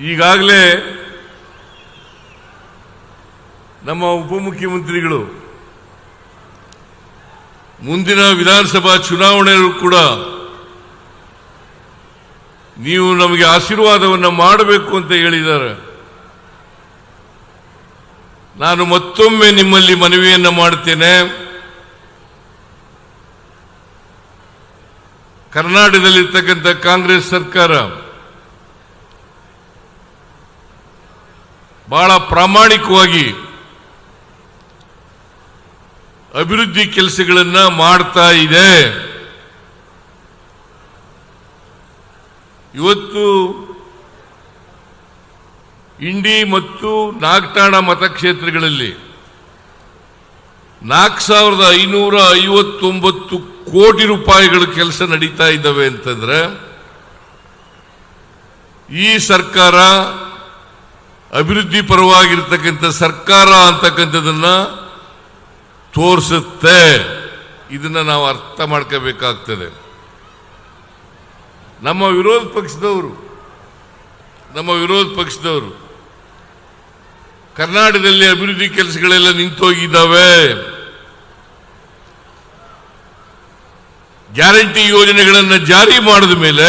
ಈಗಾಗಲೇ ನಮ್ಮ ಉಪಮುಖ್ಯಮಂತ್ರಿಗಳು, ಮುಂದಿನ ವಿಧಾನಸಭಾ ಚುನಾವಣೆಯಲ್ಲೂ ಕೂಡ ನೀವು ನಮಗೆ ಆಶೀರ್ವಾದವನ್ನು ಮಾಡಬೇಕು ಅಂತ ಹೇಳಿದ್ದಾರೆ. ನಾನು ಮತ್ತೊಮ್ಮೆ ನಿಮ್ಮಲ್ಲಿ ಮನವಿಯನ್ನು ಮಾಡುತ್ತೇನೆ ಕರ್ನಾಟಕದಲ್ಲಿರ್ತಕ್ಕಂಥ ಕಾಂಗ್ರೆಸ್ ಸರ್ಕಾರ ಬಹಳ ಪ್ರಾಮಾಣಿಕವಾಗಿ ಅಭಿವೃದ್ಧಿ ಕೆಲಸಗಳನ್ನ ಮಾಡ್ತಾ ಇದೆ. ಇವತ್ತು ಇಂಡಿ ಮತ್ತು ನಾಗಠಾಣ ಮತಕ್ಷೇತ್ರಗಳಲ್ಲಿ ನಾಲ್ಕು ಸಾವಿರದ ಐನೂರ ಐವತ್ತೊಂಬತ್ತು ಕೋಟಿ ರೂಪಾಯಿಗಳು ಕೆಲಸ ನಡೀತಾ ಇದ್ದಾವೆ ಅಂತಂದ್ರೆ ಈ ಸರ್ಕಾರ ಅಭಿವೃದ್ಧಿ ಪರವಾಗಿರ್ತಕ್ಕಂಥ ಸರ್ಕಾರ ಅಂತಕ್ಕಂಥದನ್ನ ತೋರಿಸುತ್ತೆ. ಇದನ್ನ ನಾವು ಅರ್ಥ ಮಾಡ್ಕೋಬೇಕಾಗ್ತದೆ. ನಮ್ಮ ವಿರೋಧ ಪಕ್ಷದವರು, ನಮ್ಮ ವಿರೋಧ ಪಕ್ಷದವರು ಕರ್ನಾಟಕದಲ್ಲಿ ಅಭಿವೃದ್ಧಿ ಕೆಲಸಗಳೆಲ್ಲ ನಿಂತೋಗಿದ್ದಾವೆ. ಗ್ಯಾರಂಟಿ ಯೋಜನೆಗಳನ್ನು ಜಾರಿ ಮಾಡಿದ ಮೇಲೆ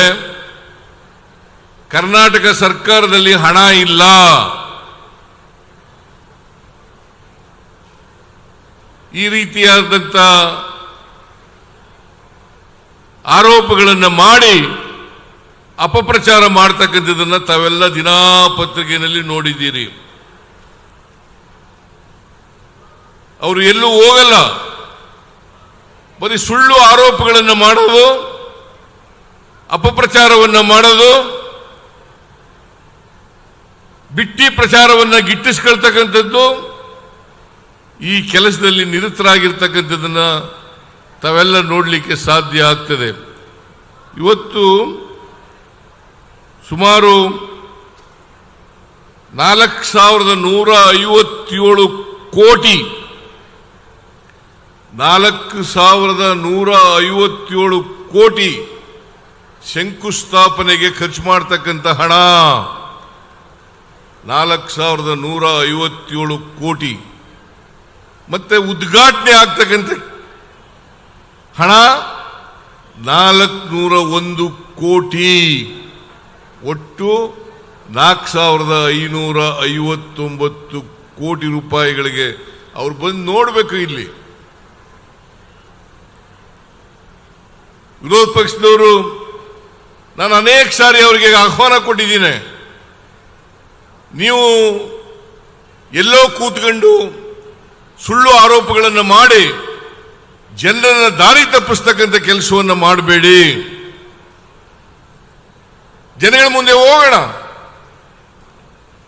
ಕರ್ನಾಟಕ ಸರ್ಕಾರದಲ್ಲಿ ಹಣ ಇಲ್ಲ. ಈ ರೀತಿಯಾದಂಥ ಆರೋಪಗಳನ್ನು ಮಾಡಿ ಅಪಪ್ರಚಾರ ಮಾಡ್ತಕ್ಕಂಥದ್ದನ್ನು ತಾವೆಲ್ಲ ದಿನಾಪತ್ರಿಕೆಯಲ್ಲಿ ನೋಡಿದ್ದೀರಿ. ಅವರು ಎಲ್ಲೂ ಹೋಗಲ್ಲ. ಬರೀ ಸುಳ್ಳು ಆರೋಪಗಳನ್ನು ಮಾಡೋದು, ಅಪಪ್ರಚಾರವನ್ನು ಮಾಡೋದು, ಬಿಟ್ಟಿ ಪ್ರಚಾರವನ್ನು ಗಿಟ್ಟಿಸ್ಕೊಳ್ತಕ್ಕಂಥದ್ದು ಈ ಕೆಲಸದಲ್ಲಿ ನಿರತರಾಗಿರ್ತಕ್ಕಂಥದ್ದನ್ನು ತಾವೆಲ್ಲ ನೋಡಲಿಕ್ಕೆ ಸಾಧ್ಯ ಆಗ್ತದೆ. ಇವತ್ತು ಸುಮಾರು ನಾಲ್ಕು ಸಾವಿರದ ನೂರ ಐವತ್ತೇಳು ಕೋಟಿ ನಾಲ್ಕು ಸಾವಿರದ ನೂರ ಐವತ್ತೇಳು ಕೋಟಿ ಶಂಕುಸ್ಥಾಪನೆಗೆ ಖರ್ಚು ಮಾಡ್ತಕ್ಕಂಥ ಹಣ. ನಾಲ್ಕು ಸಾವಿರದ ನೂರ ಐವತ್ತೇಳು ಕೋಟಿ. ಮತ್ತೆ ಉದ್ಘಾಟನೆ ಆಗ್ತಕ್ಕಂಥ ಹಣ ನಾಲ್ಕುನೂರ ಒಂದು ಕೋಟಿ. ಒಟ್ಟು ನಾಲ್ಕು ಸಾವಿರದ ಐನೂರ ಐವತ್ತೊಂಬತ್ತು ಕೋಟಿ ರೂಪಾಯಿಗಳಿಗೆ ಅವ್ರು ಬಂದು ನೋಡಬೇಕು ಇಲ್ಲಿ. ವಿರೋಧ ಪಕ್ಷದವರು, ನಾನು ಅನೇಕ ಸಾರಿ ಅವರಿಗೆ ಆಹ್ವಾನ ಕೊಟ್ಟಿದ್ದೀನಿ. ನೀವು ಎಲ್ಲೋ ಕೂತ್ಕೊಂಡು ಸುಳ್ಳು ಆರೋಪಗಳನ್ನು ಮಾಡಿ ಜನರನ್ನ ದಾರಿ ತಪ್ಪಿಸ್ತಕ್ಕಂಥ ಕೆಲಸವನ್ನು ಮಾಡಬೇಡಿ. ಜನಗಳ ಮುಂದೆ ಹೋಗೋಣ.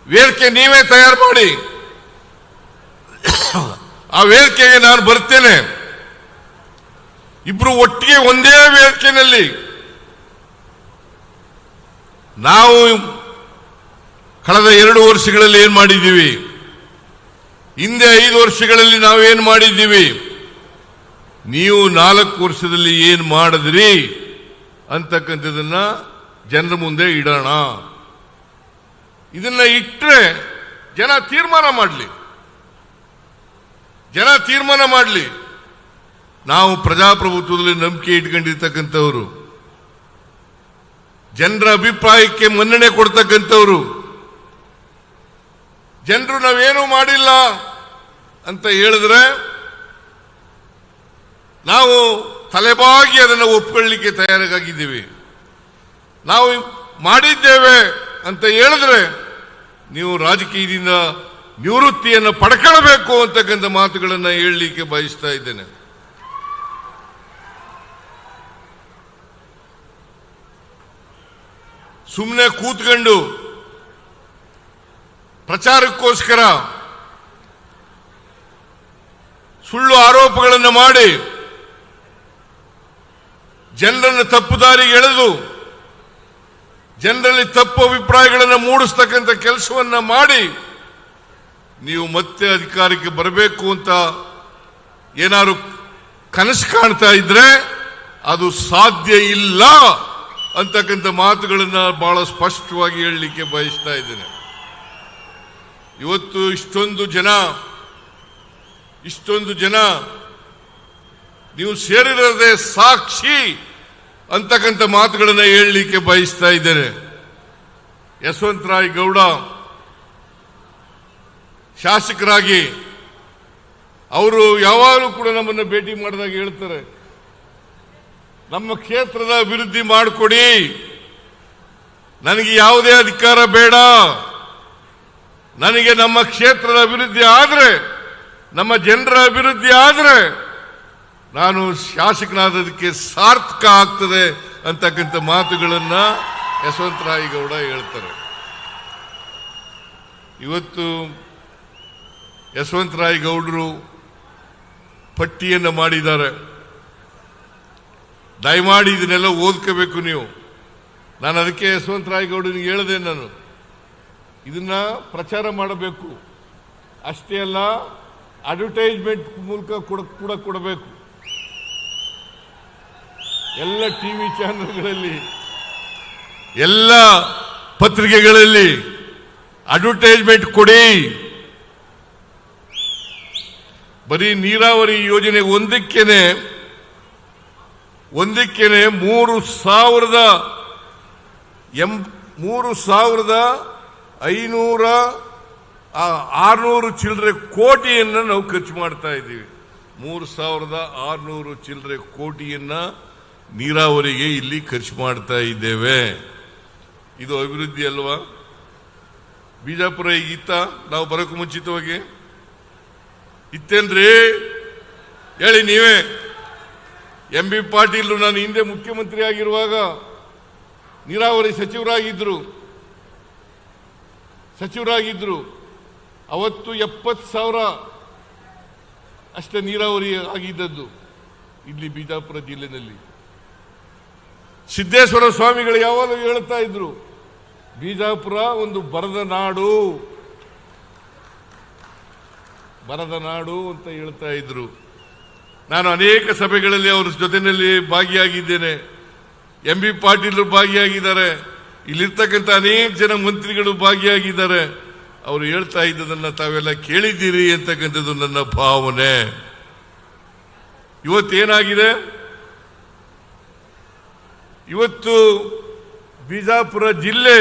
ವೇದಿಕೆ ನೀವೇ ತಯಾರು ಮಾಡಿ. ಆ ವೇದಿಕೆಗೆ ನಾನು ಬರ್ತೇನೆ. ಇಬ್ರು ಒಟ್ಟಿಗೆ ಒಂದೇ ವೇದಿಕೆಯಲ್ಲಿ. ನಾವು ಕಳೆದ ಎರಡು ವರ್ಷಗಳಲ್ಲಿ ಏನ್ ಮಾಡಿದ್ದೀವಿ? ಹಿಂದೆ ಐದು ವರ್ಷಗಳಲ್ಲಿ ನಾವೇನು ಮಾಡಿದ್ದೀವಿ? ನೀವು ನಾಲ್ಕು ವರ್ಷದಲ್ಲಿ ಏನು ಮಾಡಿದ್ರಿ? ಅಂತಕ್ಕಂಥದನ್ನ ಜನರ ಮುಂದೆ ಇಡೋಣ. ಇದನ್ನ ಇಟ್ಟರೆ ಜನ ತೀರ್ಮಾನ ಮಾಡಲಿ. ಜನ ತೀರ್ಮಾನ ಮಾಡಲಿ. ನಾವು ಪ್ರಜಾಪ್ರಭುತ್ವದಲ್ಲಿ ನಂಬಿಕೆ ಇಟ್ಕೊಂಡಿರ್ತಕ್ಕಂಥವ್ರು. ಜನರ ಅಭಿಪ್ರಾಯಕ್ಕೆ ಮನ್ನಣೆ ಕೊಡ್ತಕ್ಕಂಥವ್ರು. ಜನರು ನಾವೇನು ಮಾಡಿಲ್ಲ ಅಂತ ಹೇಳಿದ್ರೆ ನಾವು ತಲೆಬಾಗಿ ಅದನ್ನು ಒಪ್ಕೊಳ್ಳಿಕ್ಕೆ ತಯಾರಾಗಿದ್ದೀವಿ ನಾವು ಮಾಡಿದ್ದೇವೆ ಅಂತ ಹೇಳಿದ್ರೆ ನೀವು ರಾಜಕೀಯದಿಂದ ನಿವೃತ್ತಿಯನ್ನು ಪಡ್ಕೊಳ್ಬೇಕು ಅಂತಕ್ಕಂಥ ಮಾತುಗಳನ್ನು ಹೇಳಲಿಕ್ಕೆ ಬಯಸ್ತಾ ಇದ್ದೇನೆ. ಸುಮ್ಮನೆ ಕೂತ್ಕೊಂಡು ಪ್ರಚಾರಕ್ಕೋಸ್ಕರ ಸುಳ್ಳು ಆರೋಪಗಳನ್ನು ಮಾಡಿ ಜನರನ್ನು ತಪ್ಪು ದಾರಿಗೆ ಎಳೆದು ಜನರಲ್ಲಿ ತಪ್ಪು ಅಭಿಪ್ರಾಯಗಳನ್ನು ಮೂಡಿಸ್ತಕ್ಕಂಥ ಕೆಲಸವನ್ನ ಮಾಡಿ ನೀವು ಮತ್ತೆ ಅಧಿಕಾರಕ್ಕೆ ಬರಬೇಕು ಅಂತ ಏನಾದ್ರು ಕನಸು ಕಾಣ್ತಾ ಇದ್ರೆ ಅದು ಸಾಧ್ಯ ಇಲ್ಲ ಅಂತಕ್ಕಂಥ ಮಾತುಗಳನ್ನು ಬಹಳ ಸ್ಪಷ್ಟವಾಗಿ ಹೇಳಲಿಕ್ಕೆ ಬಯಸ್ತಾ ಇದ್ದೇನೆ. ಇವತ್ತು ಇಷ್ಟೊಂದು ಜನ ಇಷ್ಟೊಂದು ಜನ, ನೀವು ಸೇರಿರೋದೇ ಸಾಕ್ಷಿ ಅಂತಕ್ಕಂಥ ಮಾತುಗಳನ್ನು ಹೇಳಲಿಕ್ಕೆ ಬಯಸ್ತಾ ಇದ್ದೇನೆ. ಯಶವಂತರಾಯ್ ಗೌಡ ಶಾಸಕರಾಗಿ ಅವರು ಯಾವಾಗಲೂ ಕೂಡ ನಮ್ಮನ್ನು ಭೇಟಿ ಮಾಡಿದಾಗ ಹೇಳ್ತಾರೆ, ನಮ್ಮ ಕ್ಷೇತ್ರದ ಅಭಿವೃದ್ಧಿ ಮಾಡಿಕೊಡಿ, ನನಗೆ ಯಾವುದೇ ಅಧಿಕಾರ ಬೇಡ. ನನಗೆ ನಮ್ಮ ಕ್ಷೇತ್ರದ ಅಭಿವೃದ್ಧಿ ಆದರೆ, ನಮ್ಮ ಜನರ ಅಭಿವೃದ್ಧಿ ಆದರೆ, ನಾನು ಶಾಸಕನಾದದಕ್ಕೆ ಸಾರ್ಥಕ ಆಗ್ತದೆ ಅಂತಕ್ಕಂಥ ಮಾತುಗಳನ್ನ ಯಶವಂತರಾಯಗೌಡ ಹೇಳ್ತಾರೆ. ಇವತ್ತು ಯಶವಂತರಾಯಗೌಡರು ಪಟ್ಟಿಯನ್ನು ಮಾಡಿದ್ದಾರೆ. ದಯಮಾಡಿ ಇದನ್ನೆಲ್ಲ ಓದ್ಕೋಬೇಕು ನೀವು. ನಾನು ಅದಕ್ಕೆ ಯಶವಂತರಾಯ ಗೌಡನಿಗೆ ಹೇಳಿದೆ ನಾನು. ಇದನ್ನ ಪ್ರಚಾರ ಮಾಡಬೇಕು. ಅಷ್ಟೇ ಅಲ್ಲ ಅಡ್ವರ್ಟೈಸ್ಮೆಂಟ್ ಮೂಲಕ ಕೂಡ ಕೂಡ ಕೊಡಬೇಕು. ಎಲ್ಲ ಟಿವಿ ಚಾನೆಲ್ಗಳಲ್ಲಿ, ಎಲ್ಲ ಪತ್ರಿಕೆಗಳಲ್ಲಿ ಅಡ್ವರ್ಟೈಸ್ಮೆಂಟ್ ಕೊಡಿ. ಬರೀ ನೀರಾವರಿ ಯೋಜನೆ ಒಂದಕ್ಕೇನೆ ಒಂದಕ್ಕೇನೆ ಮೂರು ಸಾವಿರದ ಎಂ, ಮೂರು ಸಾವಿರದ ಐನೂರ ಆರುನೂರು ಚಿಲ್ಲರೆ ಕೋಟಿಯನ್ನ ನಾವು ಖರ್ಚು ಮಾಡ್ತಾ ಇದ್ದೀವಿ. ಮೂರು ಸಾವಿರದ ಆರ್ನೂರು ಚಿಲ್ಲರೆ ಕೋಟಿಯನ್ನ ನೀರಾವರಿಗೆ ಇಲ್ಲಿ ಖರ್ಚು ಮಾಡ್ತಾ ಇದ್ದೇವೆ. ಇದು ಅಭಿವೃದ್ಧಿ ಅಲ್ವಾ? ಬಿಜಾಪುರ ಈಗಿತ್ತ ನಾವು ಬರೋಕ್ಕೂ ಮುಂಚಿತವಾಗಿ. ಇತ್ತೇನ್ರಿ ಹೇಳಿ ನೀವೇ. ಎಂ ಬಿ ಪಾಟೀಲ್ ನಾನು ಹಿಂದೆ ಮುಖ್ಯಮಂತ್ರಿ ಆಗಿರುವಾಗ ನೀರಾವರಿ ಸಚಿವರಾಗಿದ್ರು. ಸಚಿವರಾಗಿದ್ರು. ಅವತ್ತು ಎಪ್ಪತ್ತು ಸಾವಿರ ಅಷ್ಟೇ ನೀರಾವರಿ ಆಗಿದ್ದದ್ದು ಇಲ್ಲಿ ಬಿಜಾಪುರ ಜಿಲ್ಲೆನಲ್ಲಿ. ಸಿದ್ದೇಶ್ವರ ಸ್ವಾಮಿಗಳು ಯಾವಾಗಲೂ ಹೇಳ್ತಾ ಇದ್ರು, ಬಿಜಾಪುರ ಒಂದು ಬರದ ನಾಡು. ಬರದ ನಾಡು ಅಂತ ಹೇಳ್ತಾ ಇದ್ರು. ನಾನು ಅನೇಕ ಸಭೆಗಳಲ್ಲಿ ಅವರ ಜೊತೆಯಲ್ಲಿ ಭಾಗಿಯಾಗಿದ್ದೇನೆ. ಎಂ ಬಿ ಪಾಟೀಲ್ ಭಾಗಿಯಾಗಿದ್ದಾರೆ. ಇಲ್ಲಿರ್ತಕ್ಕಂಥ ಅನೇಕ ಜನ ಮಂತ್ರಿಗಳು ಭಾಗಿಯಾಗಿದ್ದಾರೆ. ಅವರು ಹೇಳ್ತಾ ಇದ್ದದನ್ನ ತಾವೆಲ್ಲ ಕೇಳಿದ್ದೀರಿ ಅಂತಕ್ಕಂಥದ್ದು ನನ್ನ ಭಾವನೆ. ಇವತ್ತೇನಾಗಿದೆ ಇವತ್ತು ಬಿಜಾಪುರ ಜಿಲ್ಲೆ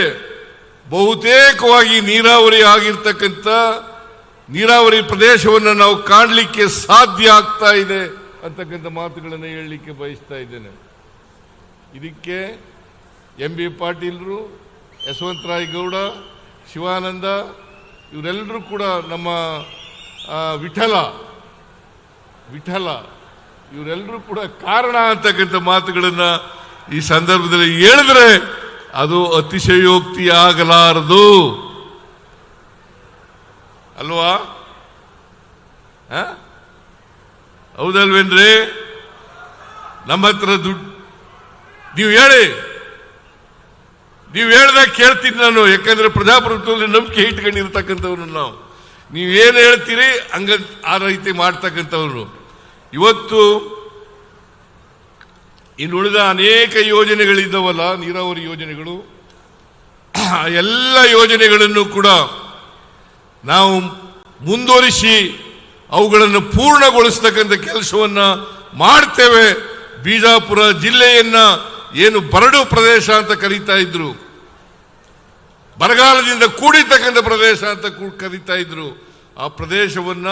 ಬಹುತೇಕವಾಗಿ ನೀರಾವರಿ ಆಗಿರ್ತಕ್ಕಂಥ ನೀರಾವರಿ ಪ್ರದೇಶವನ್ನು ನಾವು ಕಾಣಲಿಕ್ಕೆ ಸಾಧ್ಯ ಆಗ್ತಾ ಇದೆ ಅಂತಕ್ಕಂಥ ಮಾತುಗಳನ್ನು ಹೇಳಲಿಕ್ಕೆ ಬಯಸ್ತಾ ಇದ್ದೇನೆ. ಇದಕ್ಕೆ ಎಂ ಬಿ ಪಾಟೀಲ್ರು ಯಶವಂತರಾಯ್ ಗೌಡ ಶಿವಾನಂದ, ಇವರೆಲ್ಲರೂ ಕೂಡ ನಮ್ಮ ವಿಠಲ ವಿಠಲ, ಇವರೆಲ್ಲರೂ ಕೂಡ ಕಾರಣ ಅಂತಕ್ಕಂಥ ಮಾತುಗಳನ್ನು ಈ ಸಂದರ್ಭದಲ್ಲಿ ಹೇಳಿದ್ರೆ ಅದು ಅತಿಶಯೋಕ್ತಿ ಆಗಲಾರದು ಅಲ್ವಾ? ಹೌದಲ್ವೇನ್ರಿ ನಮ್ಮ ಹತ್ರ ದುಡ್ಡು ನೀವು ಹೇಳಿ. ನೀವು ಹೇಳ್ದಾಗ ಕೇಳ್ತೀನಿ ನಾನು, ಯಾಕಂದ್ರೆ ಪ್ರಜಾಪ್ರಭುತ್ವದಲ್ಲಿ ನಂಬಿಕೆ ಇಟ್ಕೊಂಡಿರ್ತಕ್ಕಂಥವ್ರು ನಾವು. ನೀವು ಏನು ಹೇಳ್ತೀರಿ, ಹಂಗ ಆ ರೀತಿ ಮಾಡ್ತಕ್ಕಂಥವ್ರು. ಇವತ್ತು ಇನ್ನುಳಿದ ಅನೇಕ ಯೋಜನೆಗಳಿದ್ದಾವಲ್ಲ, ನೀರಾವರಿ ಯೋಜನೆಗಳು. ಎಲ್ಲ ಯೋಜನೆಗಳನ್ನು ಕೂಡ ನಾವು ಮುಂದುವರಿಸಿ ಅವುಗಳನ್ನು ಪೂರ್ಣಗೊಳಿಸ್ತಕ್ಕಂಥ ಕೆಲಸವನ್ನ ಮಾಡ್ತೇವೆ. ಬಿಜಾಪುರ ಜಿಲ್ಲೆಯನ್ನ ಏನು ಬರಡು ಪ್ರದೇಶ ಅಂತ ಕರೀತಾ ಇದ್ರು. ಬರಗಾಲದಿಂದ ಕೂಡಿರ್ತಕ್ಕಂಥ ಪ್ರದೇಶ ಅಂತ ಕರೀತಾ ಇದ್ರು. ಆ ಪ್ರದೇಶವನ್ನ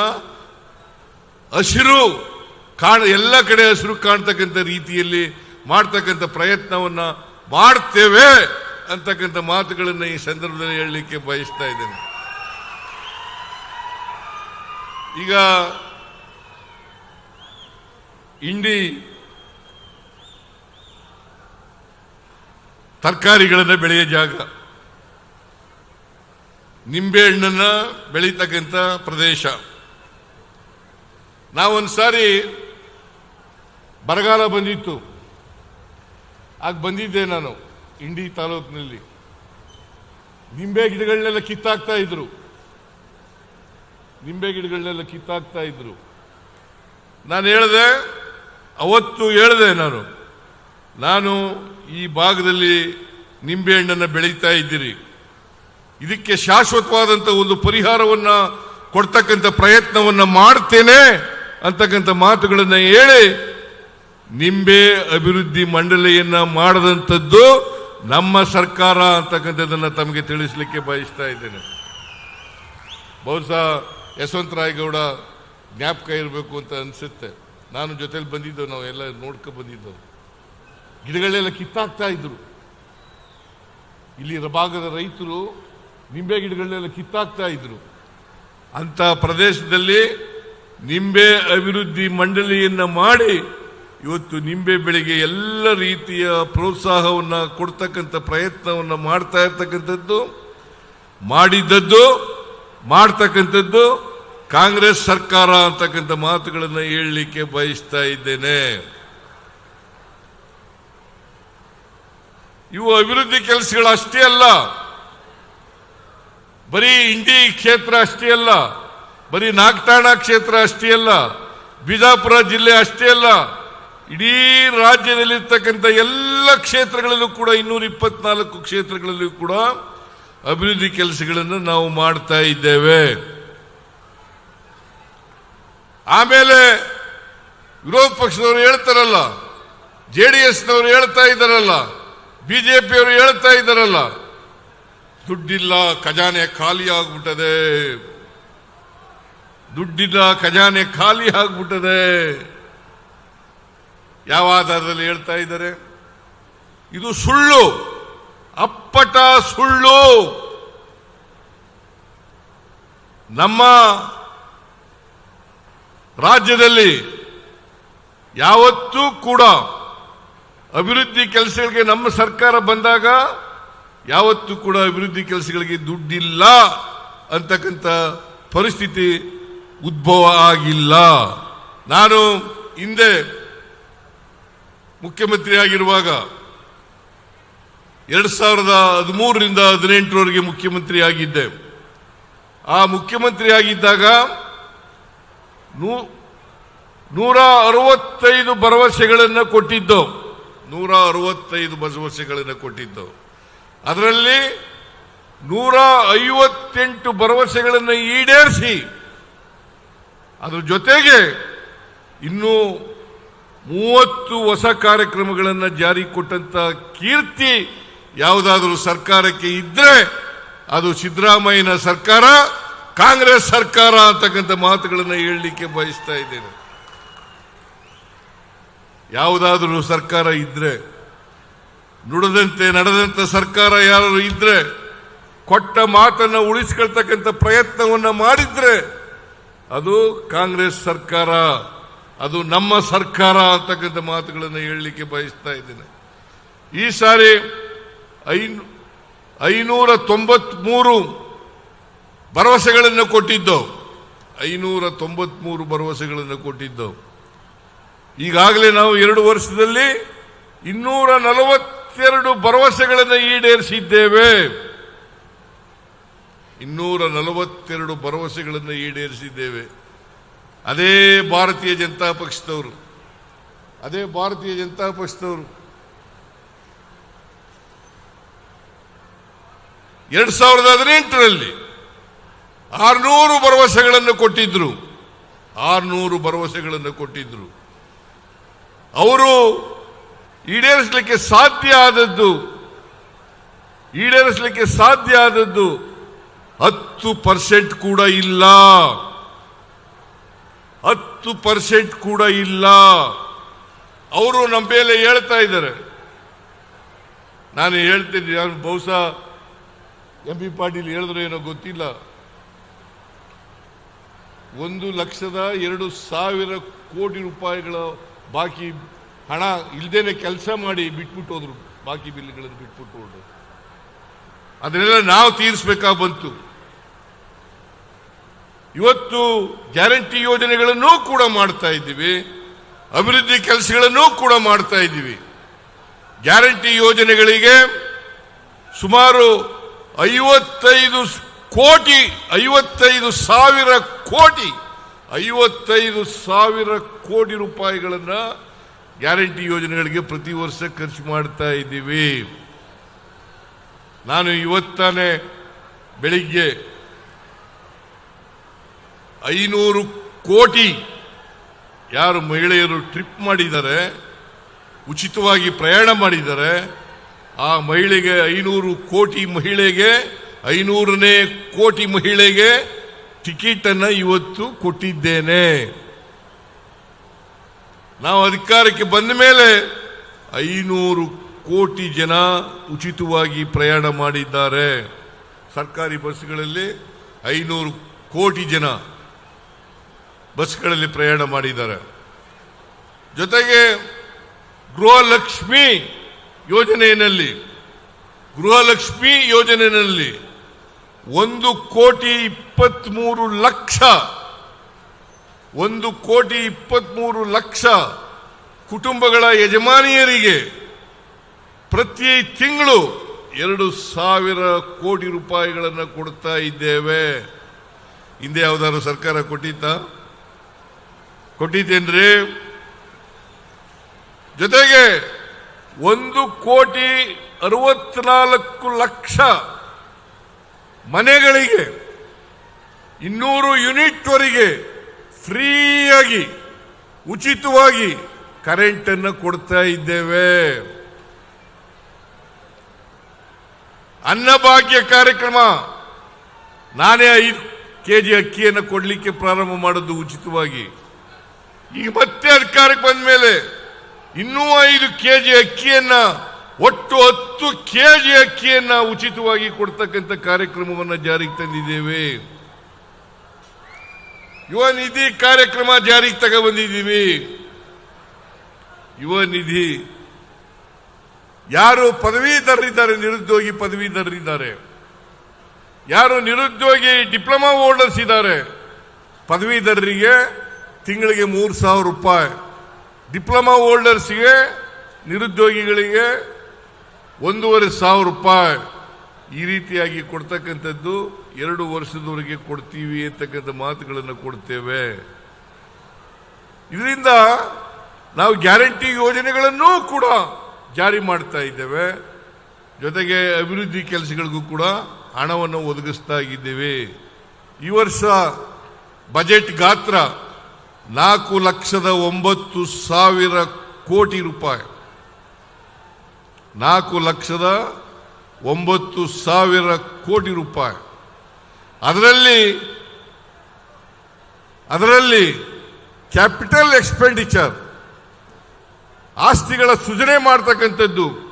ಹಸಿರು ಕಾಣ, ಎಲ್ಲ ಕಡೆ ಹಸಿರು ಕಾಣ್ತಕ್ಕಂಥ ರೀತಿಯಲ್ಲಿ ಮಾಡ್ತಕ್ಕಂಥ ಪ್ರಯತ್ನವನ್ನ ಮಾಡ್ತೇವೆ ಅಂತಕ್ಕಂಥ ಮಾತುಗಳನ್ನು ಈ ಸಂದರ್ಭದಲ್ಲಿ ಹೇಳಲಿಕ್ಕೆ ಬಯಸ್ತಾ ಇದ್ದೇನೆ. ಈಗ ಇಂಡಿ ತರಕಾರಿಗಳನ್ನು ಬೆಳೆಯೋ ಜಾಗ. ನಿಂಬೆಹಣ್ಣನ್ನ ಬೆಳೀತಕ್ಕಂಥ ಪ್ರದೇಶ. ನಾವೊಂದ್ಸಾರಿ ಬರಗಾಲ ಬಂದಿತ್ತು. ಆಗ ಬಂದಿದ್ದೆ ನಾನು, ಇಂಡಿ ತಾಲೂಕಿನಲ್ಲಿ. ನಿಂಬೆ ಗಿಡಗಳನ್ನೆಲ್ಲ ಕಿತ್ತಾಕ್ತಾ ಇದ್ರು. ನಿಂಬೆ ಗಿಡಗಳನ್ನೆಲ್ಲ ಕಿತ್ತಾಕ್ತಾ ಇದ್ರು. ನಾನು ಹೇಳಿದೆ, ಅವತ್ತು ಹೇಳಿದೆ ನಾನು ನಾನು ಈ ಭಾಗದಲ್ಲಿ ನಿಂಬೆಹಣ್ಣನ್ನು ಬೆಳೀತಾ ಇದ್ದೀರಿ. ಇದಕ್ಕೆ ಶಾಶ್ವತವಾದಂಥ ಒಂದು ಪರಿಹಾರವನ್ನ ಕೊಡ್ತಕ್ಕಂಥ ಪ್ರಯತ್ನವನ್ನ ಮಾಡ್ತೇನೆ ಅಂತಕ್ಕಂಥ ಮಾತುಗಳನ್ನು ಹೇಳಿ ನಿಂಬೆ ಅಭಿವೃದ್ಧಿ ಮಂಡಳಿಯನ್ನ ಮಾಡದಂಥದ್ದು ನಮ್ಮ ಸರ್ಕಾರ ಅಂತಕ್ಕಂಥದ್ದನ್ನ ತಮಗೆ ತಿಳಿಸಲಿಕ್ಕೆ ಬಯಸ್ತಾ ಇದ್ದೇನೆ. ಬಹುಶಃ ಯಶವಂತರಾಯಗೌಡ ಜ್ಞಾಪಕ ಇರಬೇಕು ಅಂತ ಅನ್ಸುತ್ತೆ. ನಾನು ಜೊತೆಲಿ ಬಂದಿದ್ದೆವು ನಾವು ಎಲ್ಲ ನೋಡ್ಕೊ ಬಂದಿದ್ದೆವು ಗಿಡಗಳೆಲ್ಲ ಕಿತ್ತಾಕ್ತಾ ಇದ್ರು. ಇಲ್ಲಿ ಭಾಗದ ರೈತರು ನಿಂಬೆ ಗಿಡಗಳನ್ನೆಲ್ಲ ಕಿತ್ತಾಕ್ತಾ ಇದ್ರು. ಅಂತ ಪ್ರದೇಶದಲ್ಲಿ ನಿಂಬೆ ಅಭಿವೃದ್ಧಿ ಮಂಡಳಿಯನ್ನ ಮಾಡಿ ಇವತ್ತು ನಿಂಬೆ ಬೆಳೆಗೆ ಎಲ್ಲ ರೀತಿಯ ಪ್ರೋತ್ಸಾಹವನ್ನ ಕೊಡ್ತಕ್ಕಂಥ ಪ್ರಯತ್ನವನ್ನ ಮಾಡ್ತಾ ಇರ್ತಕ್ಕಂಥದ್ದು, ಮಾಡಿದ್ದದ್ದು, ಮಾಡ್ತಕ್ಕಂಥದ್ದು ಕಾಂಗ್ರೆಸ್ ಸರ್ಕಾರ ಅಂತಕ್ಕಂಥ ಮಾತುಗಳನ್ನು ಹೇಳಲಿಕ್ಕೆ ಬಯಸ್ತಾ ಇದ್ದೇನೆ. ಇವು ಅಭಿವೃದ್ಧಿ ಕೆಲಸಗಳು ಅಷ್ಟೇ ಅಲ್ಲ ಬರೀ ಇಂಡಿ ಕ್ಷೇತ್ರ ಅಷ್ಟೇ ಅಲ್ಲ, ಬರೀ ನಾಗತಾಣ ಕ್ಷೇತ್ರ ಅಷ್ಟೇ ಅಲ್ಲ, ಬಿಜಾಪುರ ಜಿಲ್ಲೆ ಅಷ್ಟೇ ಅಲ್ಲ, ಇಡೀ ರಾಜ್ಯದಲ್ಲಿರ್ತಕ್ಕಂಥ ಎಲ್ಲ ಕ್ಷೇತ್ರಗಳಲ್ಲೂ ಕೂಡ, ಇನ್ನೂರ ಇಪ್ಪತ್ನಾಲ್ಕು ಕ್ಷೇತ್ರಗಳಲ್ಲೂ ಕೂಡ ಅಭಿವೃದ್ಧಿ ಕೆಲಸಗಳನ್ನು ನಾವು ಮಾಡ್ತಾ ಇದ್ದೇವೆ. ಆಮೇಲೆ ವಿರೋಧ ಪಕ್ಷದವರು ಹೇಳ್ತಾರಲ್ಲ, ಜೆ ಡಿ ಎಸ್ನವರು ಹೇಳ್ತಾ ಇದ್ದಾರಲ್ಲ ಬಿಜೆಪಿಯವರು ಹೇಳ್ತಾ ಇದ್ದಾರಲ್ಲ ದುಡ್ಡಿಲ್ಲ, ಖಜಾನೆ ಖಾಲಿ ಆಗ್ಬಿಟ್ಟದೆ. ದುಡ್ಡಿಲ್ಲ, ಖಜಾನೆ ಖಾಲಿ ಆಗ್ಬಿಟ್ಟದೆ. ಯಾವ ಆಧಾರದಲ್ಲಿ ಹೇಳ್ತಾ ಇದ್ದಾರೆ? ಇದು ಸುಳ್ಳು. ಅಪ್ಪಟ ಸುಳ್ಳು. ನಮ್ಮ ರಾಜ್ಯದಲ್ಲಿ ಯಾವತ್ತೂ ಕೂಡ ಅಭಿವೃದ್ಧಿ ಕೆಲಸಗಳಿಗೆ ನಮ್ಮ ಸರ್ಕಾರ ಬಂದಾಗ ಯಾವತ್ತೂ ಕೂಡ ಅಭಿವೃದ್ಧಿ ಕೆಲಸಗಳಿಗೆ ದುಡ್ಡಿಲ್ಲ ಅಂತಕ್ಕಂಥ ಪರಿಸ್ಥಿತಿ ಉದ್ಭವ ಆಗಿಲ್ಲ. ನಾನು ಹಿಂದೆ ಮುಖ್ಯಮಂತ್ರಿ ಆಗಿರುವಾಗ ಎರಡ್ ಸಾವಿರದ ಹದಿಮೂರರಿಂದ ಹದಿನೆಂಟರವರೆಗೆ ಮುಖ್ಯಮಂತ್ರಿ ಆಗಿದ್ದೆ ಆ ಮುಖ್ಯಮಂತ್ರಿ ಆಗಿದ್ದಾಗ ನೂರ ಅರವತ್ತೈದು ಭರವಸೆಗಳನ್ನು ಕೊಟ್ಟಿದ್ದು, ನೂರ ಅರವತ್ತೈದು ಭರವಸೆಗಳನ್ನು ಕೊಟ್ಟಿದ್ದು ಅದರಲ್ಲಿ ನೂರ ಐವತ್ತೆಂಟು ಭರವಸೆಗಳನ್ನು ಈಡೇರಿಸಿ, ಅದರ ಜೊತೆಗೆ ಇನ್ನೂ ಮೂವತ್ತು ಹೊಸ ಕಾರ್ಯಕ್ರಮಗಳನ್ನು ಜಾರಿ ಕೊಟ್ಟಂತ ಕೀರ್ತಿ ಯಾವುದಾದರೂ ಸರ್ಕಾರಕ್ಕೆ ಇದ್ರೆ ಅದು ಸಿದ್ದರಾಮಯ್ಯನ ಸರ್ಕಾರ, ಕಾಂಗ್ರೆಸ್ ಸರ್ಕಾರ ಅಂತಕ್ಕಂಥ ಮಾತುಗಳನ್ನು ಹೇಳಲಿಕ್ಕೆ ಬಯಸ್ತಾ ಇದ್ದೇನೆ. ಯಾವುದಾದರೂ ಸರ್ಕಾರ ಇದ್ರೆ ನುಡಿದಂತೆ ನಡೆದಂತ ಸರ್ಕಾರ ಯಾರು ಇದ್ರೆ, ಕೊಟ್ಟ ಮಾತನ್ನು ಉಳಿಸ್ಕೊಳ್ತಕ್ಕಂಥ ಪ್ರಯತ್ನವನ್ನು ಮಾಡಿದ್ರೆ, ಅದು ಕಾಂಗ್ರೆಸ್ ಸರ್ಕಾರ. ಅದು ನಮ್ಮ ಸರ್ಕಾರ ಅಂತಕ್ಕಂಥ ಮಾತುಗಳನ್ನು ಹೇಳಲಿಕ್ಕೆ ಬಯಸ್ತಾ ಇದ್ದೇನೆ. ಈ ಸಾರಿ ಐನು ಐನೂರ ತೊಂಬತ್ಮೂರು ಭರವಸೆಗಳನ್ನು ಕೊಟ್ಟಿದ್ದವು. ಐನೂರ ತೊಂಬತ್ಮೂರು ಭರವಸೆಗಳನ್ನು ಕೊಟ್ಟಿದ್ದವು. ಈಗಾಗಲೇ ನಾವು ಎರಡು ವರ್ಷದಲ್ಲಿ ಇನ್ನೂರ ನಲವತ್ತೆರಡು ಭರವಸೆಗಳನ್ನು ಈಡೇರಿಸಿದ್ದೇವೆ. ಇನ್ನೂರ ನಲವತ್ತೆರಡು ಭರವಸೆಗಳನ್ನು ಈಡೇರಿಸಿದ್ದೇವೆ. ಅದೇ ಭಾರತೀಯ ಜನತಾ ಪಕ್ಷದವರು. ಅದೇ ಭಾರತೀಯ ಜನತಾ ಪಕ್ಷದವರು. ಎರಡ್ ಸಾವಿರದ ಹದಿನೆಂಟರಲ್ಲಿ ಆರ್ನೂರು ಭರವಸೆಗಳನ್ನು ಕೊಟ್ಟಿದ್ರು. ಆರ್ನೂರು ಭರವಸೆಗಳನ್ನು ಕೊಟ್ಟಿದ್ರು. ಅವರು ಈಡೇರಿಸಲಿಕ್ಕೆ ಸಾಧ್ಯ ಆದದ್ದು, ಈಡೇರಿಸಲಿಕ್ಕೆ ಸಾಧ್ಯ ಆದದ್ದು ಹತ್ತು ಪರ್ಸೆಂಟ್ ಕೂಡ ಇಲ್ಲ. ಹತ್ತು ಪರ್ಸೆಂಟ್ ಕೂಡ ಇಲ್ಲ. ಅವರು ನಮ್ಮ ಮೇಲೆ ಹೇಳ್ತಾ ಇದ್ದಾರೆ. ನಾನು ಹೇಳ್ತೀನಿ ನಾನು ಬಹುಶಃ ಎಂ ಪಿ ಪಾಟೀಲ್ ಹೇಳಿದ್ರು ಏನೋ ಗೊತ್ತಿಲ್ಲ. ಒಂದು ಲಕ್ಷದ ಎರಡು ಸಾವಿರ ಕೋಟಿ ರೂಪಾಯಿಗಳ ಬಾಕಿ ಹಣ ಇಲ್ದೇನೆ ಕೆಲಸ ಮಾಡಿ ಬಿಟ್ಬಿಟ್ಟು ಹೋದ್ರು. ಬಾಕಿ ಬಿಲ್ಗಳನ್ನು ಬಿಟ್ಬಿಟ್ಟು ಹೋದ್ರು. ಅದನ್ನೆಲ್ಲ ನಾವು ತೀರಿಸಬೇಕಾಗಿ ಬಂತು ಇವತ್ತು ಗ್ಯಾರಂಟಿ ಯೋಜನೆಗಳನ್ನು ಕೂಡ ಮಾಡ್ತಾ ಇದ್ದೀವಿ. ಅಭಿವೃದ್ಧಿ ಕೆಲಸಗಳನ್ನು ಕೂಡ ಮಾಡ್ತಾ ಇದ್ದೀವಿ. ಗ್ಯಾರಂಟಿ ಯೋಜನೆಗಳಿಗೆ ಸುಮಾರು ಐವತ್ತೈದು ಕೋಟಿ, ಐವತ್ತೈದು ಸಾವಿರ ಕೋಟಿ, ಐವತ್ತೈದು ಸಾವಿರ ಕೋಟಿ ರೂಪಾಯಿಗಳನ್ನ ಗ್ಯಾರಂಟಿ ಯೋಜನೆಗಳಿಗೆ ಪ್ರತಿ ವರ್ಷ ಖರ್ಚು ಮಾಡ್ತಾ ಇದ್ದೀವಿ. ನಾನು ಇವತ್ತಾನೆ ಬೆಳಿಗ್ಗೆ ಐನೂರು ಕೋಟಿ ಯಾರು ಮಹಿಳೆಯರು ಟ್ರಿಪ್ ಮಾಡಿದ್ದಾರೆ, ಉಚಿತವಾಗಿ ಪ್ರಯಾಣ ಮಾಡಿದ್ದಾರೆ, ಆ ಮಹಿಳೆಗೆ ಐನೂರು ಕೋಟಿ ಮಹಿಳೆಗೆ, ಐನೂರನೇ ಕೋಟಿ ಮಹಿಳೆಗೆ ಟಿಕೆಟ್ ಅನ್ನ ಇವತ್ತು ಕೊಟ್ಟಿದ್ದೇನೆ. ನಾವು ಅಧಿಕಾರಕ್ಕೆ ಬಂದ ಮೇಲೆ ಐನೂರು ಕೋಟಿ ಜನ ಉಚಿತವಾಗಿ ಪ್ರಯಾಣ ಮಾಡಿದ್ದಾರೆ. ಸರ್ಕಾರಿ ಬಸ್ಗಳಲ್ಲಿ ಐನೂರು ಕೋಟಿ ಜನ ಬಸ್ಗಳಲ್ಲಿ ಪ್ರಯಾಣ ಮಾಡಿದ್ದಾರೆ. ಜೊತೆಗೆ ಗೃಹಲಕ್ಷ್ಮಿ ಯೋಜನೆಯಲ್ಲಿ ಗೃಹಲಕ್ಷ್ಮಿ ಯೋಜನೆಯಲ್ಲಿ ಒಂದು ಕೋಟಿ ಇಪ್ಪತ್ಮೂರು ಲಕ್ಷ ಒಂದು ಕೋಟಿ ಇಪ್ಪತ್ಮೂರು ಲಕ್ಷ ಕುಟುಂಬಗಳ ಯಜಮಾನಿಯರಿಗೆ ಪ್ರತಿ ತಿಂಗಳು ಎರಡು ಸಾವಿರ ಕೋಟಿ ರೂಪಾಯಿಗಳನ್ನು ಕೊಡ್ತಾ ಇದ್ದೇವೆ. ಹಿಂದೆ ಯಾವುದಾದ್ರು ಸರ್ಕಾರ ಕೊಟ್ಟಿತ್ತ? ಕೊಟ್ಟಿದ್ದೇನ್ರಿ ಜೊತೆಗೆ ಒಂದು ಕೋಟಿ ಅರವತ್ನಾಲ್ಕು ಲಕ್ಷ ಮನೆಗಳಿಗೆ ಇನ್ನೂರು ಯೂನಿಟ್ವರೆಗೆ ಫ್ರೀಯಾಗಿ, ಉಚಿತವಾಗಿ ಕರೆಂಟ್ ಅನ್ನು ಕೊಡ್ತಾ ಇದ್ದೇವೆ. ಅನ್ನಭಾಗ್ಯ ಕಾರ್ಯಕ್ರಮ, ನಾನೇ ಐದು ಕೆಜಿ ಅಕ್ಕಿಯನ್ನು ಕೊಡಲಿಕ್ಕೆ ಪ್ರಾರಂಭ ಮಾಡೋದು ಉಚಿತವಾಗಿ. ಈಗ ಮತ್ತೆ ಅಧಿಕಾರಕ್ಕೆ ಬಂದ ಮೇಲೆ ಇನ್ನೂ ಐದು ಕೆಜಿ ಅಕ್ಕಿಯನ್ನ, ಒಟ್ಟು ಹತ್ತು ಕೆಜಿ ಅಕ್ಕಿಯನ್ನ ಉಚಿತವಾಗಿ ಕೊಡ್ತಕ್ಕಂಥ ಕಾರ್ಯಕ್ರಮವನ್ನು ಜಾರಿಗೆ ತಂದಿದ್ದೇವೆ. ಯುವ ನಿಧಿ ಕಾರ್ಯಕ್ರಮ ಜಾರಿಗೆ ತಗೊಬಂದಿದ್ದೀವಿ ಯುವ ನಿಧಿ, ಯಾರು ಪದವೀಧರರಿದ್ದಾರೆ, ನಿರುದ್ಯೋಗಿ ಪದವೀಧರರಿದ್ದಾರೆ. ಯಾರು ನಿರುದ್ಯೋಗಿ ಡಿಪ್ಲೊಮಾ ಹೋಲ್ಡರ್ಸ್ ಇದ್ದಾರೆ, ಪದವೀಧರರಿಗೆ ತಿಂಗಳಿಗೆ ಮೂರು ಸಾವಿರ ರೂಪಾಯಿ. ಡಿಪ್ಲೊಮಾ ಹೋಲ್ಡರ್ಸ್ಗೆ, ನಿರುದ್ಯೋಗಿಗಳಿಗೆ ಒಂದೂವರೆ ಸಾವಿರ ರೂಪಾಯಿ ಈ ರೀತಿಯಾಗಿ ಕೊಡ್ತಕ್ಕಂಥದ್ದು. ಎರಡು ವರ್ಷದವರೆಗೆ ಕೊಡ್ತೀವಿ ಅಂತಕ್ಕಂಥ ಮಾತುಗಳನ್ನು ಕೊಡ್ತೇವೆ. ಇದರಿಂದ ನಾವು ಗ್ಯಾರಂಟಿ ಯೋಜನೆಗಳನ್ನು ಕೂಡ ಜಾರಿ ಮಾಡ್ತಾ ಇದ್ದೇವೆ. ಜೊತೆಗೆ ಅಭಿವೃದ್ಧಿ ಕೆಲಸಗಳಿಗೂ ಕೂಡ ಹಣವನ್ನು ಒದಗಿಸ್ತಾ ಇದ್ದೇವೆ. ಈ ವರ್ಷ ಬಜೆಟ್ ಗಾತ್ರ ನಾಲ್ಕು ಲಕ್ಷದ ಒಂಬತ್ತು ಸಾವಿರ ಕೋಟಿ ರೂಪಾಯಿ. ನಾಲ್ಕು ಲಕ್ಷದ ಒಂಬತ್ತು ಸಾವಿರ ಕೋಟಿ ರೂಪಾಯಿ. ಅದರಲ್ಲಿ ಅದರಲ್ಲಿ ಕ್ಯಾಪಿಟಲ್ ಎಕ್ಸ್ಪೆಂಡಿಚರ್, ಆಸ್ತಿಗಳ ಸೃಜನೆ ಮಾಡ್ತಕ್ಕಂಥದ್ದು,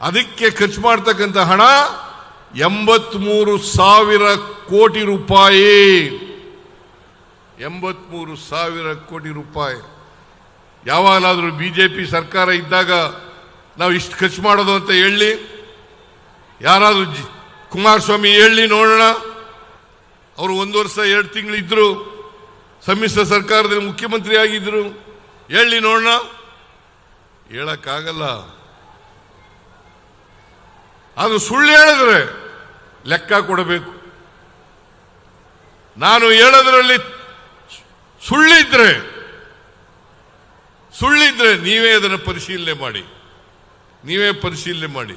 ಅದಕ್ಕೆ ಖರ್ಚು ಮಾಡ್ತಕ್ಕಂಥ ಹಣ ಎಂಬತ್ಮೂರು ಸಾವಿರ ಕೋಟಿ ರೂಪಾಯಿ. ಎಂಬತ್ಮೂರು ಸಾವಿರ ಕೋಟಿ ರೂಪಾಯಿ. ಯಾವಾಗಲಾದರೂ ಬಿಜೆಪಿ ಸರ್ಕಾರ ಇದ್ದಾಗ ನಾವು ಇಷ್ಟು ಖರ್ಚು ಮಾಡೋದು ಅಂತ ಹೇಳಿ, ಯಾರಾದರೂ ಜಿ- ಕುಮಾರಸ್ವಾಮಿ ಹೇಳಿ ನೋಡೋಣ. ಅವರು ಒಂದು ವರ್ಷ ಎರಡು ತಿಂಗಳಿದ್ರು. ಸಮ್ಮಿಶ್ರ ಸರ್ಕಾರದಲ್ಲಿ ಮುಖ್ಯಮಂತ್ರಿ ಆಗಿದ್ರು. ಹೇಳಿ ನೋಡೋಣ. ಹೇಳಕ್ಕಾಗಲ್ಲ. ಅದು ಸುಳ್ಳು ಹೇಳಿದ್ರೆ ಲೆಕ್ಕ ಕೊಡಬೇಕು. ನಾನು ಹೇಳೋದ್ರಲ್ಲಿ ಸುಳ್ಳಿದ್ರೆ ಸುಳ್ಳಿದ್ರೆ ನೀವೇ ಅದನ್ನು ಪರಿಶೀಲನೆ ಮಾಡಿ. ನೀವೇ ಪರಿಶೀಲನೆ ಮಾಡಿ.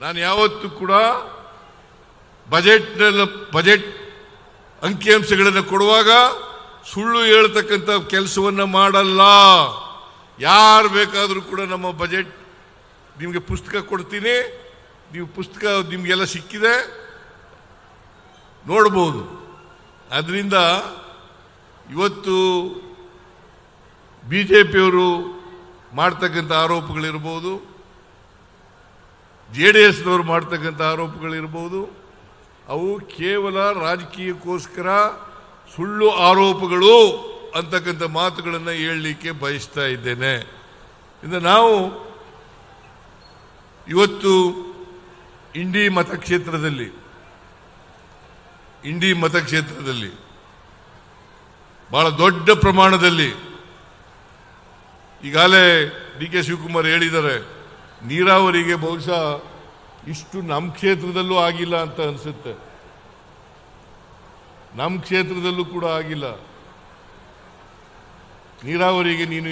ನಾನು ಯಾವತ್ತೂ ಕೂಡ ಬಜೆಟ್ ಬಜೆಟ್ ಅಂಕಿಅಂಶಗಳನ್ನು ಕೊಡುವಾಗ ಸುಳ್ಳು ಹೇಳ್ತಕ್ಕಂಥ ಕೆಲಸವನ್ನು ಮಾಡಲ್ಲ. ಯಾರು ಬೇಕಾದರೂ ಕೂಡ ನಮ್ಮ ಬಜೆಟ್ ನಿಮಗೆ ಪುಸ್ತಕ ಕೊಡ್ತೀನಿ. ನೀವು ಪುಸ್ತಕ ನಿಮಗೆಲ್ಲ ಸಿಕ್ಕಿದೆ. ನೋಡ್ಬೋದು. ಅದರಿಂದ ಇವತ್ತು ಬಿ ಜೆ ಪಿಯವರು ಮಾಡ್ತಕ್ಕಂಥ ಆರೋಪಗಳಿರ್ಬೋದು. ಜೆ ಡಿ ಎಸ್ನವರು ಮಾಡ್ತಕ್ಕಂಥ ಆರೋಪಗಳಿರ್ಬೋದು. ಅವು ಕೇವಲ ರಾಜಕೀಯಕ್ಕೋಸ್ಕರ ಸುಳ್ಳು ಆರೋಪಗಳು ಅಂತಕ್ಕಂಥ ಮಾತುಗಳನ್ನು ಹೇಳಲಿಕ್ಕೆ ಬಯಸ್ತಾ ಇದ್ದೇನೆ. ಇಂದ ನಾವು ಇವತ್ತು ಇಂಡಿ ಮತಕ್ಷೇತ್ರದಲ್ಲಿ ಇಂಡಿ ಮತಕ್ಷೇತ್ರದಲ್ಲಿ, ಬಹಳ ದೊಡ್ಡ ಪ್ರಮಾಣದಲ್ಲಿ ಈಗಾಗಲೇ ಡಿ ಕೆ ಶಿವಕುಮಾರ್ ಹೇಳಿದ್ದಾರೆ, ನೀರಾವರಿಗೆ ಬಹುಶಃ ಇಷ್ಟು ನಮ್ಮ ಕ್ಷೇತ್ರದಲ್ಲೂ ಆಗಿಲ್ಲ ಅಂತ ಅನಿಸುತ್ತೆ. ನಮ್ಮ ಕ್ಷೇತ್ರದಲ್ಲೂ ಕೂಡ ಆಗಿಲ್ಲ. ನೀರಾವರಿಗೆ ನೀನು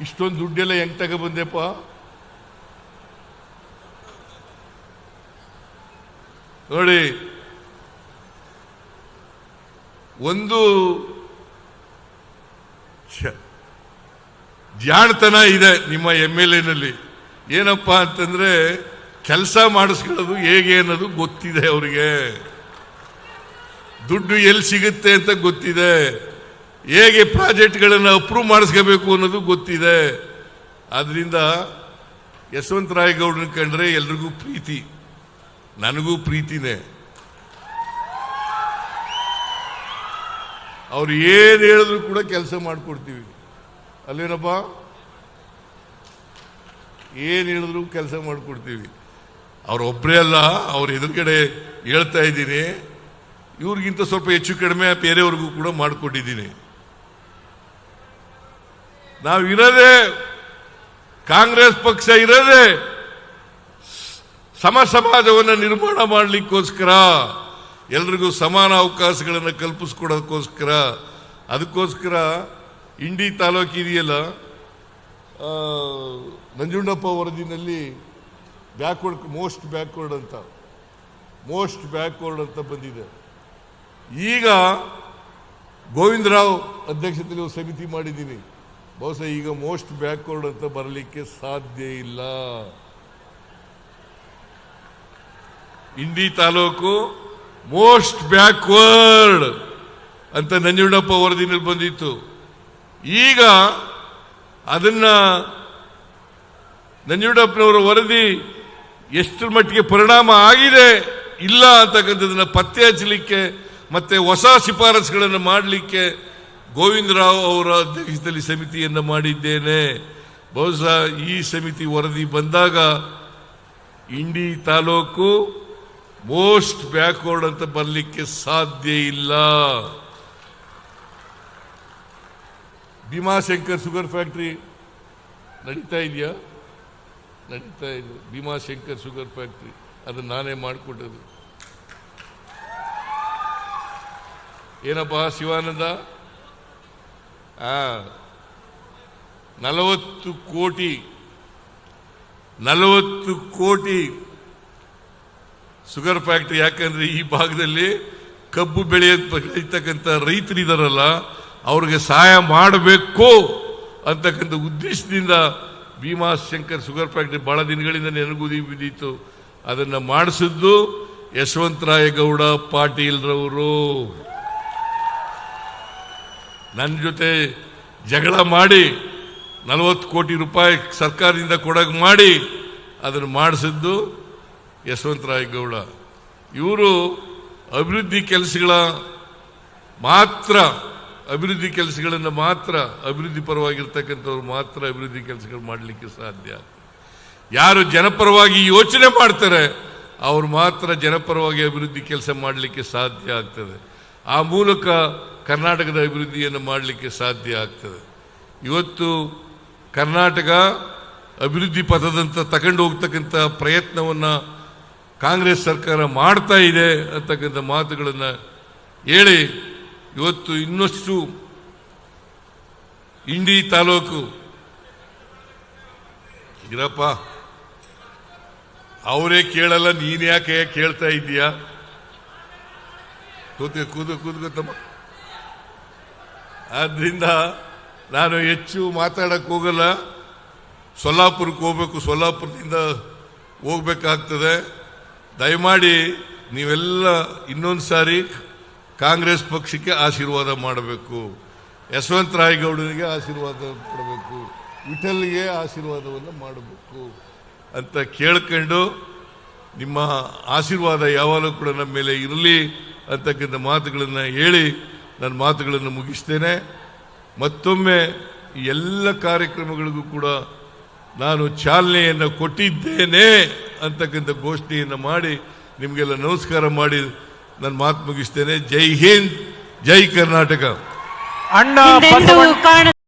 ಇಷ್ಟೊಂದು ದುಡ್ಡೆಲ್ಲ ಹೆಂಗ್ ತಗೊಬಂದೆಪ್ಪ? ನೋಡಿ, ಒಂದು ಜಾಣತನ ಇದೆ ನಿಮ್ಮ ಎಂ ಎಲ್ ಎನಲ್ಲಿ ಏನಪ್ಪಾ ಅಂತಂದ್ರೆ ಕೆಲಸ ಮಾಡಿಸ್ಕೊಳ್ಳೋದು ಹೇಗೆ ಅನ್ನೋದು ಗೊತ್ತಿದೆ ಅವರಿಗೆ. ದುಡ್ಡು ಎಲ್ಲಿ ಸಿಗುತ್ತೆ ಅಂತ ಗೊತ್ತಿದೆ. ಹೇಗೆ ಪ್ರಾಜೆಕ್ಟ್ಗಳನ್ನು ಅಪ್ರೂವ್ ಮಾಡಿಸ್ಕೋಬೇಕು ಅನ್ನೋದು ಗೊತ್ತಿದೆ. ಆದ್ರಿಂದ ಯಶವಂತರಾಯ ಗೌಡನ ಕಂಡ್ರೆ ಎಲ್ರಿಗೂ ಪ್ರೀತಿ. ನನಗೂ ಪ್ರೀತಿನೇ. ಅವ್ರು ಏನು ಹೇಳಿದ್ರು ಕೂಡ ಕೆಲಸ ಮಾಡಿಕೊಡ್ತೀವಿ. ಅಲ್ಲೇನಪ್ಪ ಏನು ಹೇಳಿದ್ರು ಕೆಲಸ ಮಾಡಿಕೊಡ್ತೀವಿ. ಅವ್ರೊಬ್ಬರೇ ಅಲ್ಲ, ಅವ್ರ ಎದುರುಗಡೆ ಹೇಳ್ತಾ ಇದ್ದೀನಿ. ಇವ್ರಿಗಿಂತ ಸ್ವಲ್ಪ ಹೆಚ್ಚು ಕಡಿಮೆ ಬೇರೆಯವ್ರಿಗೂ ಕೂಡ ಮಾಡಿಕೊಟ್ಟಿದ್ದೀನಿ ನಾವು ಇರದೇ, ಕಾಂಗ್ರೆಸ್ ಪಕ್ಷ ಇರೋದೇ, ಸಮ ಸಮಾಜವನ್ನು ನಿರ್ಮಾಣ ಮಾಡಲಿಕ್ಕೋಸ್ಕರ, ಎಲ್ರಿಗೂ ಸಮಾನ ಅವಕಾಶಗಳನ್ನು ಕಲ್ಪಿಸ್ಕೊಡೋದಕ್ಕೋಸ್ಕರ, ಅದಕ್ಕೋಸ್ಕರ ಇಂಡಿ ತಾಲೂಕಿದೆಯಲ್ಲ ನಂಜುಂಡಪ್ಪ ವರದಿನಲ್ಲಿ ಬ್ಯಾಕ್ವರ್ಡ್, ಮೋಸ್ಟ್ ಬ್ಯಾಕ್ವರ್ಡ್ ಅಂತ. ಮೋಸ್ಟ್ ಬ್ಯಾಕ್ವರ್ಡ್ ಅಂತ ಬಂದಿದೆ. ಈಗ ಗೋವಿಂದರಾವ್ ಅಧ್ಯಕ್ಷತೆಯಲ್ಲಿ ಸಮಿತಿ ಮಾಡಿದ್ದೀನಿ. ಬಹುಶಃ ಈಗ ಮೋಸ್ಟ್ ಬ್ಯಾಕ್ವರ್ಡ್ ಅಂತ ಬರಲಿಕ್ಕೆ ಸಾಧ್ಯ ಇಲ್ಲ. ಇಂಡಿ ತಾಲೂಕು ಮೋಸ್ಟ್ ಬ್ಯಾಕ್ವರ್ಡ್ ಅಂತ ನಂಜುಂಡಪ್ಪ ವರದಿನಲ್ಲಿ ಬಂದಿತ್ತು. ಈಗ ಅದನ್ನ ನಂಜುಂಡಪ್ಪನವರ ವರದಿ ಎಷ್ಟರ ಮಟ್ಟಿಗೆ ಪರಿಣಾಮ ಆಗಿದೆ? ಇಲ್ಲ ಅಂತಕ್ಕಂಥದ್ದನ್ನು ಪತ್ತೆ ಹಚ್ಚಲಿಕ್ಕೆ ಮತ್ತೆ ಹೊಸ ಶಿಫಾರಸುಗಳನ್ನು ಮಾಡಲಿಕ್ಕೆ ಗೋವಿಂದರಾವ್ ಅವರ ಅಧ್ಯಕ್ಷತೆಯಲ್ಲಿ ಸಮಿತಿಯನ್ನು ಮಾಡಿದ್ದೇನೆ. ಬಹುಶಃ ಈ ಸಮಿತಿ ವರದಿ ಬಂದಾಗ ಇಂಡಿ ತಾಲೂಕು ಮೋಸ್ಟ್ ಬ್ಯಾಕ್ವರ್ಡ್ ಅಂತ ಬರಲಿಕ್ಕೆ ಸಾಧ್ಯ ಇಲ್ಲ. ಭೀಮಾಶಂಕರ್ ಶುಗರ್ ಫ್ಯಾಕ್ಟ್ರಿ ನಡೀತಾ ಇದೆಯಾ? ನಡೀತಾ ಇದೆ. ಭೀಮಾಶಂಕರ್ ಶುಗರ್ ಫ್ಯಾಕ್ಟ್ರಿ ಅದನ್ನು ನಾನೇ ಮಾಡಿಕೊಟ್ಟದು ಏನಪ್ಪ, ಶಿವಾನಂದ? ನಲವತ್ತು ಕೋಟಿ ನಲವತ್ತು ಕೋಟಿ ಶುಗರ್ ಫ್ಯಾಕ್ಟ್ರಿ ಯಾಕಂದ್ರೆ ಈ ಭಾಗದಲ್ಲಿ ಕಬ್ಬು ಬೆಳೆಯೋದ್ ಬೆಳೀತಕ್ಕಂಥ ರೈತರಿದಾರಲ್ಲ, ಅವ್ರಿಗೆ ಸಹಾಯ ಮಾಡಬೇಕು ಅಂತಕ್ಕಂಥ ಉದ್ದೇಶದಿಂದ ಭೀಮಾಶಂಕರ್ ಶುಗರ್ ಫ್ಯಾಕ್ಟ್ರಿ ಬಹಳ ದಿನಗಳಿಂದ ನೆನಗುದಿ ಬಿದ್ದಿತ್ತು. ಅದನ್ನು ಮಾಡಿಸಿದ್ದು ಯಶವಂತರಾಯ ಗೌಡ ಪಾಟೀಲ್ರವರು. ನನ್ನ ಜೊತೆ ಜಗಳ ಮಾಡಿ ನಲವತ್ತು ಕೋಟಿ ರೂಪಾಯಿ ಸರ್ಕಾರದಿಂದ ಕೊಡೋಕೆ ಮಾಡಿ ಅದನ್ನು ಮಾಡಿಸಿದ್ದು ಯಶವಂತರಾಯ ಗೌಡ. ಇವರು ಅಭಿವೃದ್ಧಿ ಕೆಲಸಗಳ ಮಾತ್ರ ಅಭಿವೃದ್ಧಿ ಕೆಲಸಗಳನ್ನು ಮಾತ್ರ ಅಭಿವೃದ್ಧಿ ಪರವಾಗಿರ್ತಕ್ಕಂಥವ್ರು ಮಾತ್ರ ಅಭಿವೃದ್ಧಿ ಕೆಲಸಗಳು ಮಾಡಲಿಕ್ಕೆ ಸಾಧ್ಯ. ಯಾರು ಜನಪರವಾಗಿ ಯೋಚನೆ ಮಾಡ್ತಾರೆ, ಅವ್ರು ಮಾತ್ರ ಜನಪರವಾಗಿ ಅಭಿವೃದ್ಧಿ ಕೆಲಸ ಮಾಡಲಿಕ್ಕೆ ಸಾಧ್ಯ ಆಗ್ತದೆ. ಆ ಮೂಲಕ ಕರ್ನಾಟಕದ ಅಭಿವೃದ್ಧಿಯನ್ನು ಮಾಡಲಿಕ್ಕೆ ಸಾಧ್ಯ ಆಗ್ತದೆ. ಇವತ್ತು ಕರ್ನಾಟಕ ಅಭಿವೃದ್ಧಿ ಪಥದಂತ ತಗೊಂಡು ಹೋಗ್ತಕ್ಕಂಥ ಪ್ರಯತ್ನವನ್ನು ಕಾಂಗ್ರೆಸ್ ಸರ್ಕಾರ ಮಾಡ್ತಾ ಇದೆ ಅಂತಕ್ಕಂಥ ಮಾತುಗಳನ್ನು ಹೇಳಿ ಇವತ್ತು ಇನ್ನಷ್ಟು ಇಂಡಿ ತಾಲೂಕು. ಇರಪ್ಪ, ಅವರೇ ಕೇಳಲ್ಲ, ನೀನ್ ಯಾಕೆ ಕೇಳ್ತಾ ಇದ್ದೀಯಾ? ಕೂತ್ಕೊ ಕೂದು ಕೂತ್ಕೊತಮ್ಮ ಆದ್ರಿಂದ ನಾನು ಹೆಚ್ಚು ಮಾತಾಡಕ್ಕೆ ಹೋಗಲ್ಲ. ಸೊಲ್ಲಾಪುರಕ್ಕೆ ಹೋಗ್ಬೇಕು, ಸೊಲ್ಲಾಪುರದಿಂದ ಹೋಗ್ಬೇಕಾಗ್ತದೆ. ದಯಮಾಡಿ ನೀವೆಲ್ಲ ಇನ್ನೊಂದು ಸಾರಿ ಕಾಂಗ್ರೆಸ್ ಪಕ್ಷಕ್ಕೆ ಆಶೀರ್ವಾದ ಮಾಡಬೇಕು. ಯಶವಂತ್ ಗೌಡನಿಗೆ ಆಶೀರ್ವಾದ ಕೊಡಬೇಕು. ವಿಠಲ್ಗೆ ಆಶೀರ್ವಾದವನ್ನು ಮಾಡಬೇಕು ಅಂತ ಕೇಳ್ಕೊಂಡು ನಿಮ್ಮ ಆಶೀರ್ವಾದ ಯಾವಾಗಲೂ ಕೂಡ ನಮ್ಮ ಮೇಲೆ ಇರಲಿ ಅಂತಕ್ಕಂಥ ಮಾತುಗಳನ್ನು ಹೇಳಿ ನನ್ನ ಮಾತುಗಳನ್ನು ಮುಗಿಸ್ತೇನೆ. ಮತ್ತೊಮ್ಮೆ ಎಲ್ಲ ಕಾರ್ಯಕ್ರಮಗಳಿಗೂ ಕೂಡ ನಾನು ಚಾಲನೆಯನ್ನು ಕೊಟ್ಟಿದ್ದೇನೆ ಅಂತಕ್ಕಂಥ ಘೋಷಣೆಯನ್ನು ಮಾಡಿ ನಿಮಗೆಲ್ಲ ನಮಸ್ಕಾರ ಮಾಡಿ ನನ್ನ ಮಾತು ಮುಗಿಸ್ತೇನೆ. ಜೈ ಹಿಂದ್ ಜೈ ಕರ್ನಾಟಕ. ಅಣ್ಣ